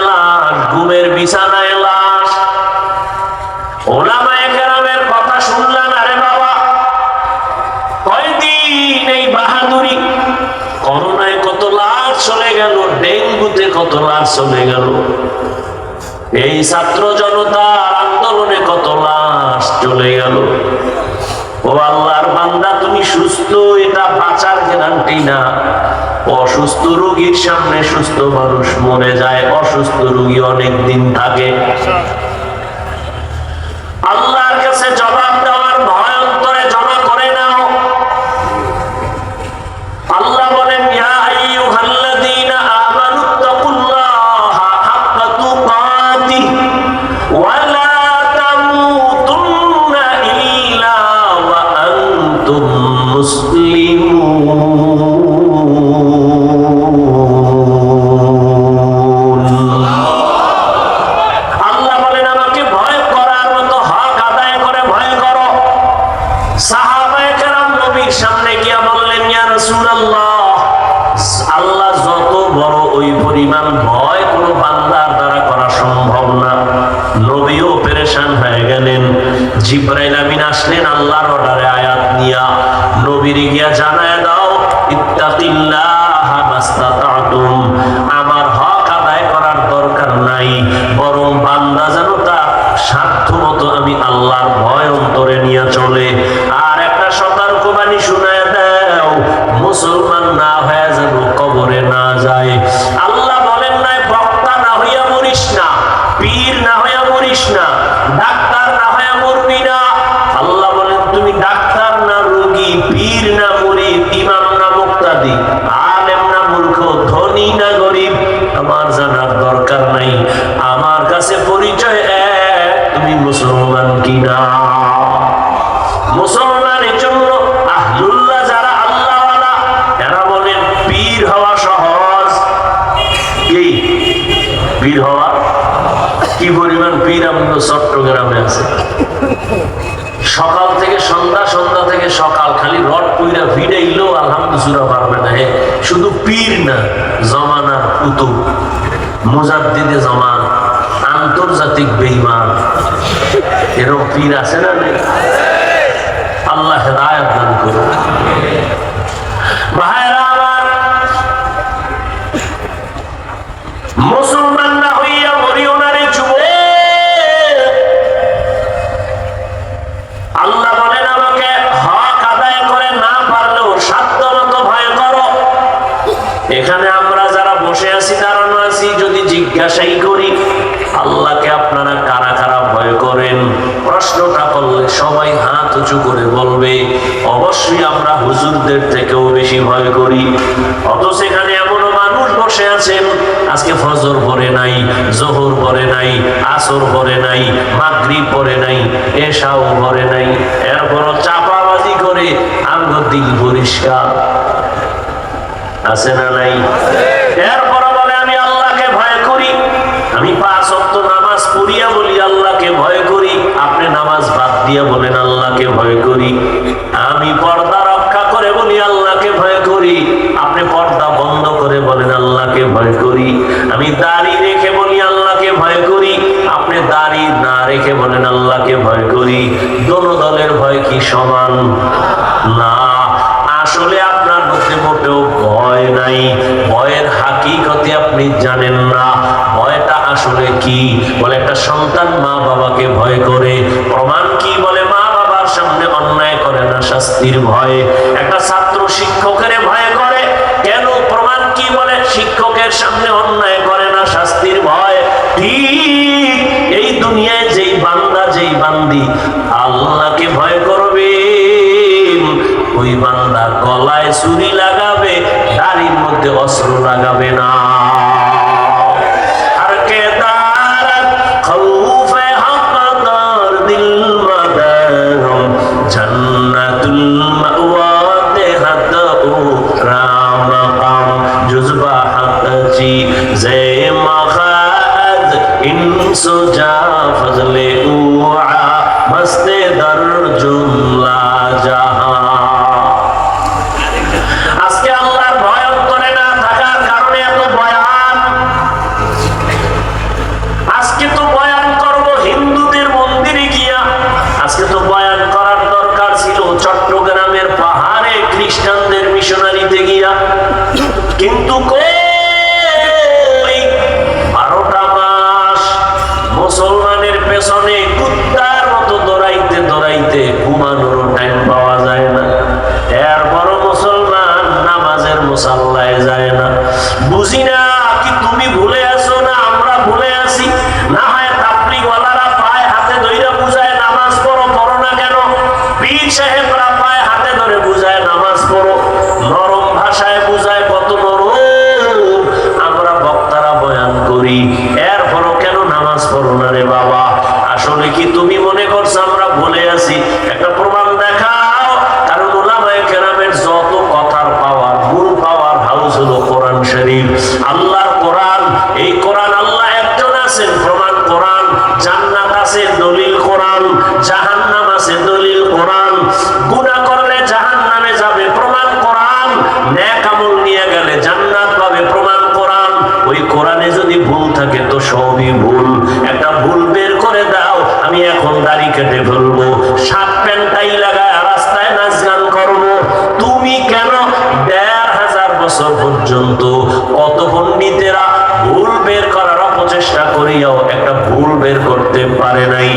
লাশ ঘুমের বিছানায় লাশ। এই বাহাদুরি? করোনায় কত লাশ চলে গেল, ডেঙ্গুতে কত লাশ চলে গেল। এই ছাত্র জনতার আন্দোলনে কত লাশ চলে গেল। ও আল্লাহর বান্দা, তুমি সুস্থ, এটা বাঁচার গ্যারান্টি না। অসুস্থ রোগীর সামনে সুস্থ মানুষ মরে যায়, অসুস্থ রোগী অনেক দিন থাকে। ভয় কোনো বান্দার দ্বারা করা সম্ভব না। নবীও পেরেশান হয়ে গেলেন। জিব্রাইল আমিন আসলেন আল্লাহর অর্ডারে আয়াত নিয়া। নবীর গিয়া জানায় দাও ইত্তাকিল্লাহ সকাল থেকে সন্ধ্যা সন্ধ্যা থেকে সকাল, খালি রড পুইরা ভিড়াইলেও আলহামদুসুরা পারবে না। হে, শুধু পীর না জমানার কুতুব, মুজাদ্দিদে জমান, আন্তর্জাতিক বেইমান। এরকম পীর আছে না আল্লাহ হেদায়ত দান করুন। আল্লাহ বলেন আমাকে হক আদায় করে না পারলেও সাধ্য মতো ভয় করো। এখানে আমরা যারা বসে আছি দাঁড়ানো আছি, যদি জিজ্ঞাসাই করি আল্লাহকে করেন, প্রশ্নটা করলে সবাই হাত উঁচু করে বলবে, অবশ্যই আমরা হুজুরদের থেকেও বেশি ভয় করি। অত সেখানে এমনও মানুষ বসে আছেন, আজকে ফজর পরে নাই, জোহর পরে নাই, আসর পরে নাই, মাগরিব পরে নাই, এশাও পরে নাই, এরপরও চাপাবাজি করে আঙ্গ দিল পরিষ্কার। আছে না নাই? এরপর বলে আমি আল্লাহকে ভয় করি আমি পাঁচ অক্ত নামাজ পড়িয়া বলি আল্লাহকে ভয় করি আপনি নামাজ বাদ দিয়া বলেন আল্লাহকে ভয় করি আমি পর্দা রক্ষা করে বলি আল্লাহকে ভয় করি আপনি পর্দা বন্ধ করে বলেন আল্লাহকে ভয় করি। আমি দাড়ি রেখে বলি, আল্লাহকে ভয় করি। আপনি দাড়ি না রেখে বলেন, আল্লাহকে ভয় করি। দোনো দলের ভয় কি সমান? না। আসলে আপনার মধ্যে মোটেও ভয় নাই। ভয়ের হাকিকতে আপনি জানেন না। ভয়টা আসলে কি? বলে, একটা সন্তান মা বাবাকে ভয় করে। প্রমাণ কি? বলে মা বাবার সামনে অন্যায় করে না শাস্তির ভয়ে। একটা ছাত্র শিক্ষকের ভয় করে কেন প্রমাণ কি বলে সামনে অন্যায় করে না শাস্তির ভয়। ঠিক এই দুনিয়ায় যেই বান্দা, যেই বান্দি, আল্লাহকে ভয় করবে। ওই বান্দা গলায় ছুরি লাগাবে, দাড়ির মধ্যে অস্ত্র লাগাবে না। सो जा फजले मस्ते दर जुम টাইম পাওয়া যায় না। এরপরও মুসলমান নামাজের মুসাল্লায় যায় না। বুঝি না কি তুমি ভুলে আছো না আমরা ভুলে আছি? না হয় তাপলিওয়ালারা পায় হাতে ধৈরা বুঝায় নামাজ পড়ো পড়ো না কেন? পীর সাহেবরা পায় হাতে ধরে বুঝায় নামাজ পড়ো। নরম ভাষায় বুঝায় কত নরম আমরা বক্তারা বয়ান করি। এরপরও কেন নামাজ পড়ো না রে বাবা? আসলে কি তুমি এই কোরআন আল্লাহ একজন আছেন, প্রমাণ কোরআন, জান্নাত আছে, দলিল কোরআন, জাহান্নাম আছে, দলিল কোরআন। গুনাহ করলে জাহান্নামে যাবে, প্রমাণ কোরআন। নেক আমল নিয়ে গেলে জান্নাত পাবে, প্রমাণ কোরআন। ওই কোরআনে যদি ভুল থাকে, তো সবই ভুল। একটা ভুল বের করে দাও, আমি এখন দাড়ি কেটে ফেলব। শার্ট প্যান্ট টাই লাগায় রাস্তায় নাচ গান করব। তুমি কেন দেড় হাজার বছর পর্যন্ত কত পণ্ডিতেরা বের করার অপচেষ্টা করিয়াও একটা ভুল বের করতে পারে নাই।